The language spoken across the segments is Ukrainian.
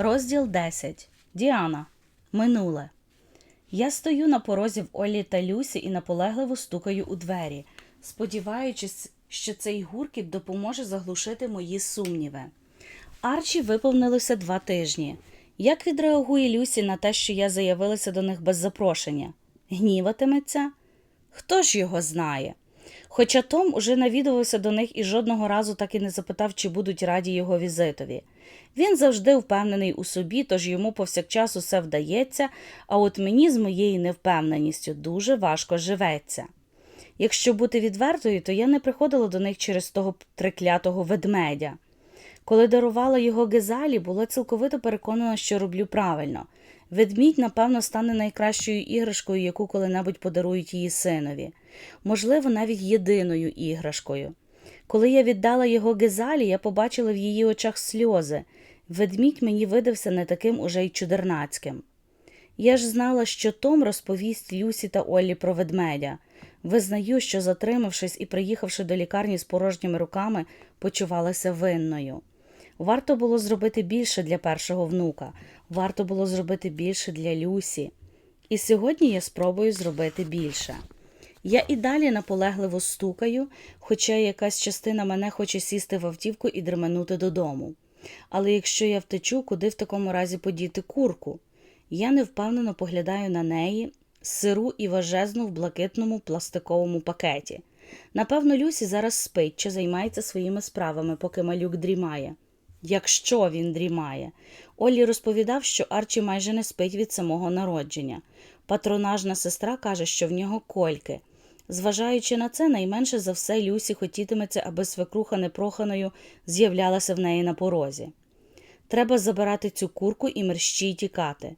Розділ 10. Діана. Минуле. Я стою на порозі в Олі та Люсі і наполегливо стукаю у двері, сподіваючись, що цей гуркіт допоможе заглушити мої сумніви. Арчі виповнилося два тижні. Як відреагує Люсі на те, що я заявилася до них без запрошення? Гніватиметься? Хто ж його знає? Хоча Том уже навідувався до них і жодного разу так і не запитав, чи будуть раді його візитові. Він завжди впевнений у собі, тож йому повсякчас усе вдається, а от мені з моєю невпевненістю дуже важко живеться. Якщо бути відвертою, то я не приходила до них через того триклятого ведмедя. Коли дарувала його Гезалі, була цілковито переконана, що роблю правильно. Ведмідь, напевно, стане найкращою іграшкою, яку коли-небудь подарують її синові, можливо, навіть єдиною іграшкою. Коли я віддала його Гезалі, я побачила в її очах сльози. Ведмідь мені видався не таким уже й чудернацьким. Я ж знала, що Том розповість Люсі та Оллі про ведмедя. Визнаю, що, затримавшись і приїхавши до лікарні з порожніми руками, почувалася винною. Варто було зробити більше для першого внука, варто було зробити більше для Люсі. І сьогодні я спробую зробити більше. Я і далі наполегливо стукаю, хоча якась частина мене хоче сісти в автівку і дременути додому. Але якщо я втечу, куди в такому разі подіти курку? Я невпевнено поглядаю на неї, сиру і важезну в блакитному пластиковому пакеті. Напевно, Люсі зараз спить чи займається своїми справами, поки малюк дрімає. Якщо він дрімає. Оллі розповідав, що Арчі майже не спить від самого народження. Патронажна сестра каже, що в нього кольки. Зважаючи на це, найменше за все Люсі хотітиметься, аби свекруха непроханою з'являлася в неї на порозі. Треба забирати цю курку і мерщій тікати.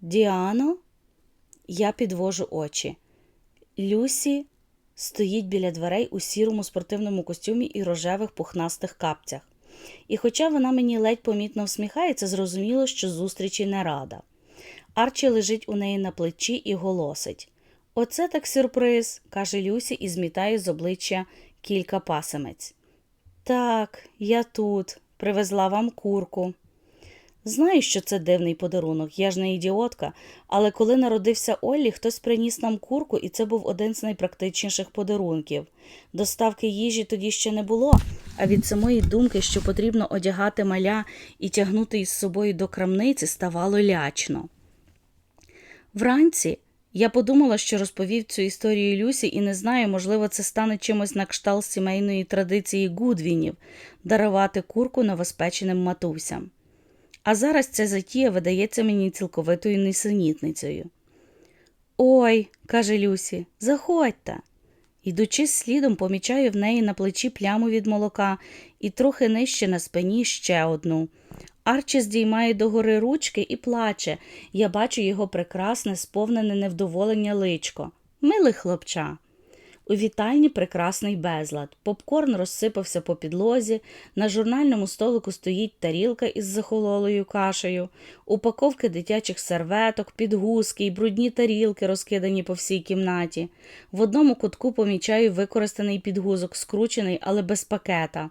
Діано? Я підвожу очі. Люсі стоїть біля дверей у сірому спортивному костюмі і рожевих пухнастих капцях. І хоча вона мені ледь помітно всміхається, зрозуміло, що зустрічі не рада. Арчі лежить у неї на плечі і голосить. Оце так сюрприз, каже Люсі і змітає з обличчя кілька пасемець. Так, я тут, привезла вам курку. Знаю, що це дивний подарунок, я ж не ідіотка, але коли народився Оллі, хтось приніс нам курку, і це був один з найпрактичніших подарунків. Доставки їжі тоді ще не було, а від самої думки, що потрібно одягати маля і тягнути із собою до крамниці, ставало лячно. Вранці я подумала, що розповів цю історію Люсі, і не знаю, можливо, це стане чимось на кшталт сімейної традиції Гудвінів дарувати курку новоспеченим матусям. А зараз ця затія видається мені цілковитою несенітницею. Ой, каже Люсі, заходьте. Ідучи слідом, помічаю в неї на плечі пляму від молока і трохи нижче на спині ще одну. Арчі здіймає догори ручки і плаче. Я бачу його прекрасне, сповнене невдоволення личко. Милий хлопча. У вітальні прекрасний безлад. Попкорн розсипався по підлозі, на журнальному столику стоїть тарілка із захололою кашею, упаковки дитячих серветок, підгузки й брудні тарілки, розкидані по всій кімнаті. В одному кутку помічаю використаний підгузок, скручений, але без пакета.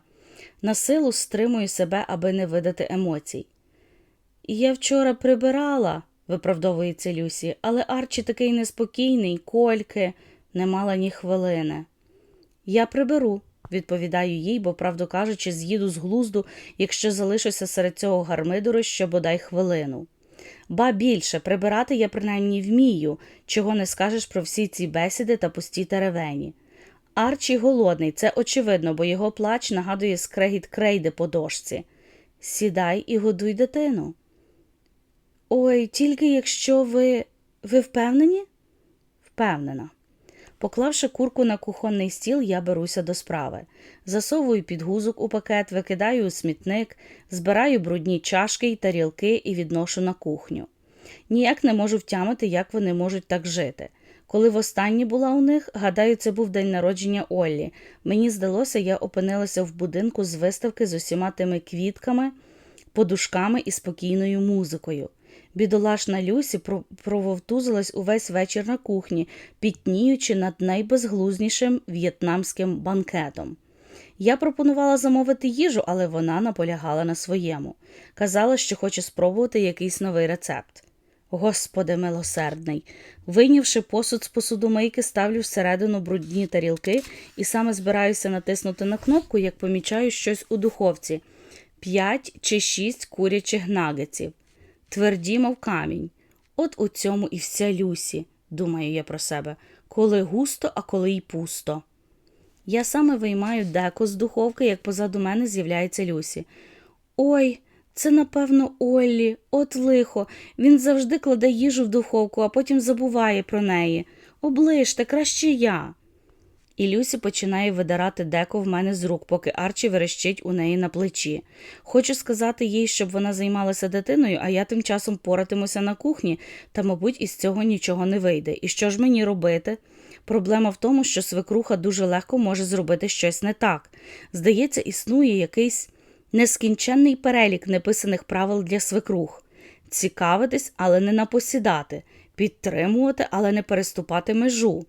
На силу стримую себе, аби не видати емоцій. Я вчора прибирала, виправдовується Люсі, але Арчі такий неспокійний, кольки не мала ні хвилини. Я приберу, відповідаю їй, бо, правду кажучи, з'їду з глузду, якщо залишуся серед цього гармидору ще бодай хвилину. Ба більше, прибирати я принаймні вмію, чого не скажеш про всі ці бесіди та пусті теревені. Арчі голодний, це очевидно, бо його плач нагадує скрегіт крейди по дошці. Сідай і годуй дитину. Ой, тільки якщо ви. ви впевнені? Впевнена. Поклавши курку на кухонний стіл, я беруся до справи. Засовую підгузок у пакет, викидаю у смітник, збираю брудні чашки й тарілки і відношу на кухню. Ніяк не можу втямити, як вони можуть так жити. Коли востаннє була у них, гадаю, це був день народження Оллі. Мені здалося, я опинилася в будинку з виставки з усіма тими квітками, подушками і спокійною музикою. Бідолашна Люсі прововтузилась увесь вечір на кухні, пітніючи над найбезглузнішим в'єтнамським банкетом. Я пропонувала замовити їжу, але вона наполягала на своєму. Казала, що хоче спробувати якийсь новий рецепт. Господи милосердний. Вийнявши посуд з посудомийки, ставлю всередину брудні тарілки і саме збираюся натиснути на кнопку, як помічаю щось у духовці п'ять чи шість курячих нагетсів. Тверді, мов камінь. От у цьому і вся Люсі, думаю я про себе, коли густо, а коли й пусто. Я саме виймаю деко з духовки, як позаду мене з'являється Люсі. Ой, це, напевно, Оллі, от лихо. Він завжди кладе їжу в духовку, а потім забуває про неї. Оближте, краще я. І Люсі починає видирати деко в мене з рук, поки Арчі верещить у неї на плечі. Хочу сказати їй, щоб вона займалася дитиною, а я тим часом поратимуся на кухні, та, мабуть, із цього нічого не вийде. І що ж мені робити? Проблема в тому, що свекруха дуже легко може зробити щось не так. Здається, існує якийсь нескінченний перелік неписаних правил для свекрух. Цікавитись, але не напосідати, підтримувати, але не переступати межу,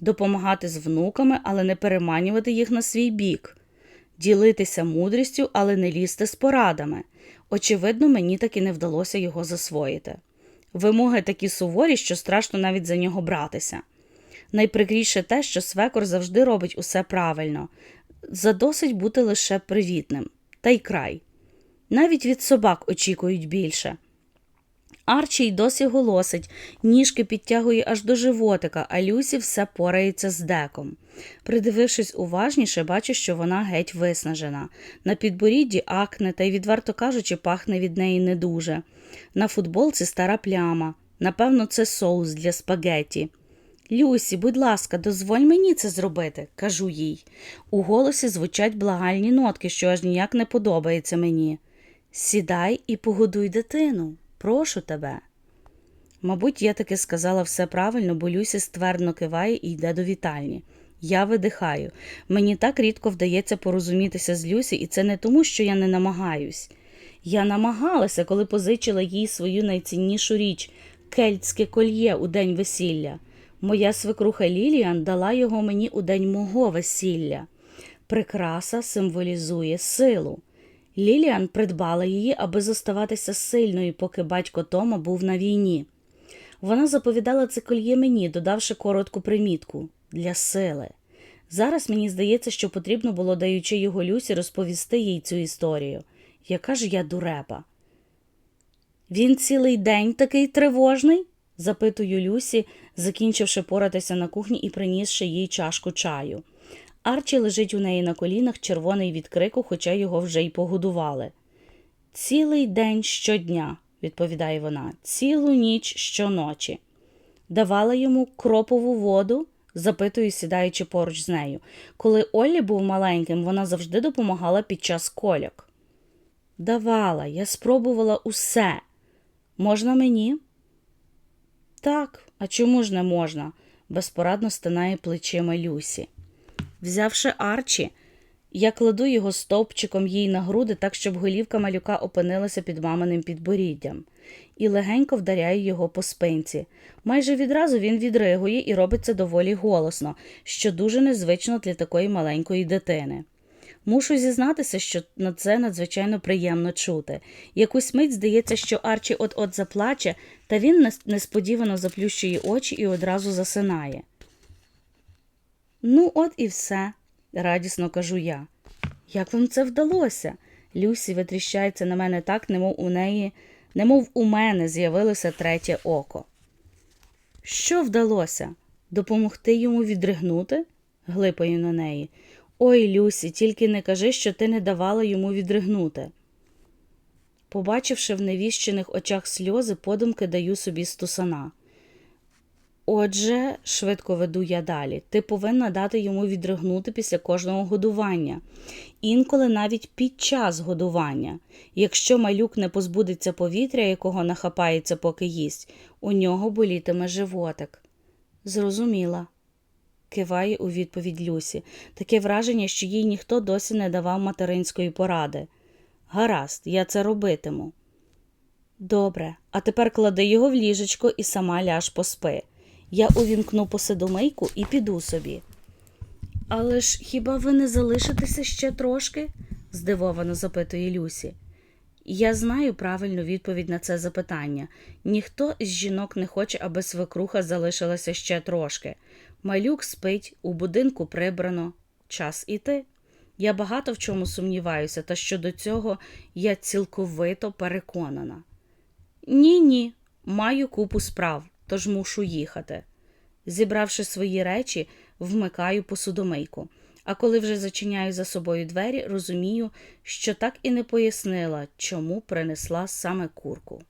допомагати з внуками, але не переманювати їх на свій бік, ділитися мудрістю, але не лізти з порадами. Очевидно, мені таки не вдалося його засвоїти. Вимоги такі суворі, що страшно навіть за нього братися. Найприкріше те, що свекор завжди робить усе правильно, задосить бути лише привітним, та й край. Навіть від собак очікують більше. Арчі й досі голосить, ніжки підтягує аж до животика, а Люсі все порається з деком. Придивившись уважніше, бачу, що вона геть виснажена. На підборідді акне, та й, відверто кажучи, пахне від неї не дуже. На футболці стара пляма. Напевно, це соус для спагетті. Люсі, будь ласка, дозволь мені це зробити, кажу їй. У голосі звучать благальні нотки, що аж ніяк не подобається мені. Сідай і погодуй дитину. Прошу тебе. Мабуть, я таки сказала все правильно, бо Люсі ствердно киває і йде до вітальні. Я видихаю. Мені так рідко вдається порозумітися з Люсі, і це не тому, що я не намагаюсь. Я намагалася, коли позичила їй свою найціннішу річ кельтське кольє у день весілля. Моя свекруха Ліліан дала його мені у день мого весілля. Прикраса символізує силу. Ліліан придбала її, аби зоставатися сильною, поки батько Тома був на війні. Вона заповідала це кольє мені, додавши коротку примітку для сили. Зараз мені здається, що потрібно було, даючи його Люсі, розповісти їй цю історію. Яка ж я дурепа? Він цілий день такий тривожний? Запитую Люсі, закінчивши поратися на кухні і принісши їй чашку чаю. Арчі лежить у неї на колінах, червоний від крику, хоча його вже й погодували. Цілий день щодня, відповідає вона, цілу ніч щоночі. Давала йому кропову воду, запитую, сідаючи поруч з нею. Коли Оллі був маленьким, вона завжди допомагала під час кольок. Давала, я спробувала усе. Можна мені? Так, а чому ж не можна? безпорадно стинає плечима Люсі. Взявши Арчі, я кладу його стовпчиком їй на груди, так, щоб голівка малюка опинилася під маминим підборіддям, і легенько вдаряю його по спинці. Майже відразу він відригує і робить це доволі голосно, що дуже незвично для такої маленької дитини. Мушу зізнатися, що на це надзвичайно приємно чути. Якусь мить здається, що Арчі от-от заплаче, та він несподівано заплющує очі і одразу засинає. Ну, от і все, радісно кажу я. Як вам це вдалося? Люсі витріщається на мене так, немов у неї, немов у мене з'явилося третє око. Що вдалося? Допомогти йому відригнути? глипаю на неї. Ой, Люсі, тільки не кажи, що ти не давала йому відригнути. Побачивши в невіщених очах сльози, подумки даю собі стусана. Отже, швидко веду я далі, ти повинна дати йому відригнути після кожного годування, інколи навіть під час годування. Якщо малюк не позбудеться повітря, якого нахапається, поки їсть, у нього болітиме животик. Зрозуміла. Киває у відповідь Люсі. Таке враження, що їй ніхто досі не давав материнської поради. Гаразд, я це робитиму. Добре, а тепер клади його в ліжечко і сама ляж поспи. Я увімкну посидомийку і піду собі. Але ж хіба ви не залишитеся ще трошки? здивовано запитує Люсі. Я знаю правильну відповідь на це запитання. Ніхто із жінок не хоче, аби свекруха залишилася ще трошки. Малюк спить, у будинку прибрано. Час іти. Я багато в чому сумніваюся, та щодо цього я цілковито переконана. Ні, ні, маю купу справ, тож мушу їхати. Зібравши свої речі, вмикаю посудомийку. А коли вже зачиняю за собою двері, розумію, що так і не пояснила, чому принесла саме курку.